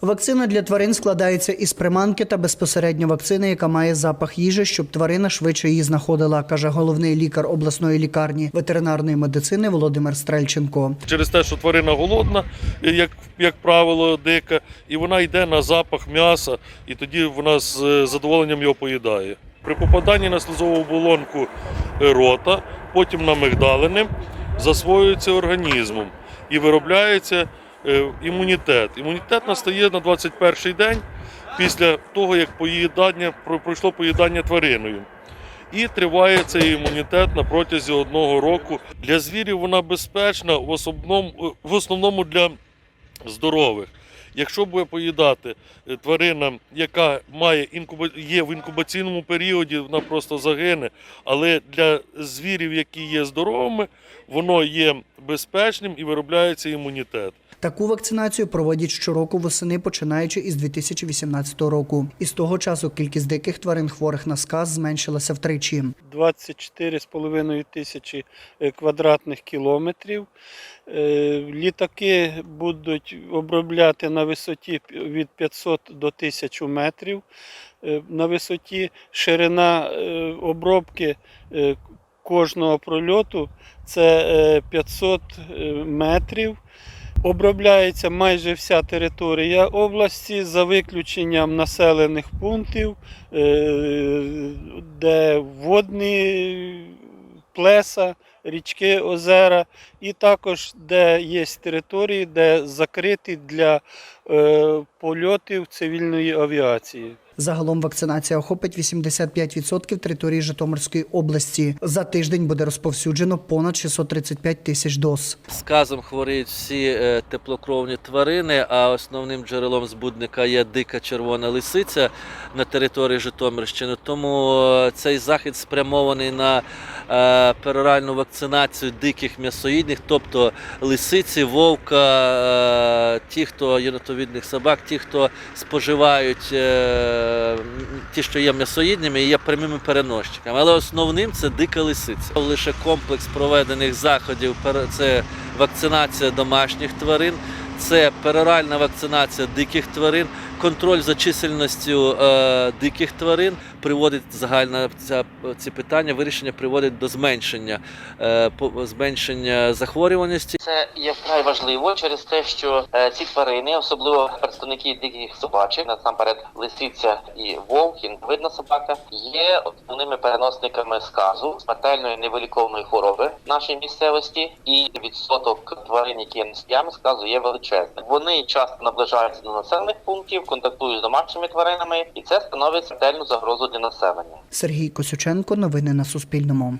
Вакцина для тварин складається із приманки та безпосередньо вакцини, яка має запах їжі, щоб тварина швидше її знаходила, каже головний лікар обласної лікарні ветеринарної медицини Володимир Стрельченко. через те, що тварина голодна, як, як правило, дика, і вона йде на запах м'яса, і тоді вона з е, задоволенням його поїдає. При попаданні на слизову оболонку е, рота, потім на мигдалини, засвоюється організмом і виробляється імунітет. Імунітет настає на 21-й день після того, як поїдання, про- пройшло поїдання твариною. І триває цей імунітет на протязі одного року. Для звірів вона безпечна, в основному, в основному для здорових. Якщо буде поїдати е, тварина, яка має інкуба... є в інкубаційному періоді, вона просто загине. Але для звірів, які є здоровими, воно є безпечним і виробляється імунітет. Таку вакцинацію проводять щороку восени, починаючи із 2018 року. І з того часу кількість диких тварин хворих на сказ зменшилася втричі. 24,5 тисячі е, квадратних кілометрів. Е, Літаки будуть обробляти на висоті від 500 до 1000 метрів. Е, На висоті ширина обробки кожного прольоту це е, 500 е, метрів. Обробляється майже вся територія області за виключенням населених пунктів, е, де водні плеса, річки, озера, і також де є території, де закриті для е, польотів цивільної авіації. Загалом вакцинація охопить 85% території Житомирської області. За тиждень буде розповсюджено понад 635 тисяч доз. Сказом хворіють всі е, теплокровні тварини, а основним джерелом збудника є дика червона лисиця на території Житомирщини. Тому е, цей захід спрямований на пероральну вакцинацію диких м'ясоїдних, тобто лисиці, вовка, е, ті, хто єнотовідних собак, ті, хто споживають. е, Ті, що є м'ясоїдними і є прямими переносчиками, але основним це дика лисиця. Лише комплекс проведених заходів це вакцинація домашніх тварин, це пероральна вакцинація диких тварин, контроль за чисельністю е, диких тварин приводить загальна ця, ці питання. Вирішення приводить до зменшення, е, по- зменшення захворюваності. Це є вкрай важливо через те, що е, ці тварини, особливо представники диких собачок, насамперед лисиця і вовк, видна собака, є основними переносниками сказу, смертельної невиліковної хвороби в нашій місцевості, і відсоток тварин, які є носіями сказу, є величезним. Вони часто наближаються до населених пунктів, контактують з домашніми тваринами, і це становить смертельну загрозу для населення. Сергій Косюченко. Новини на Суспільному.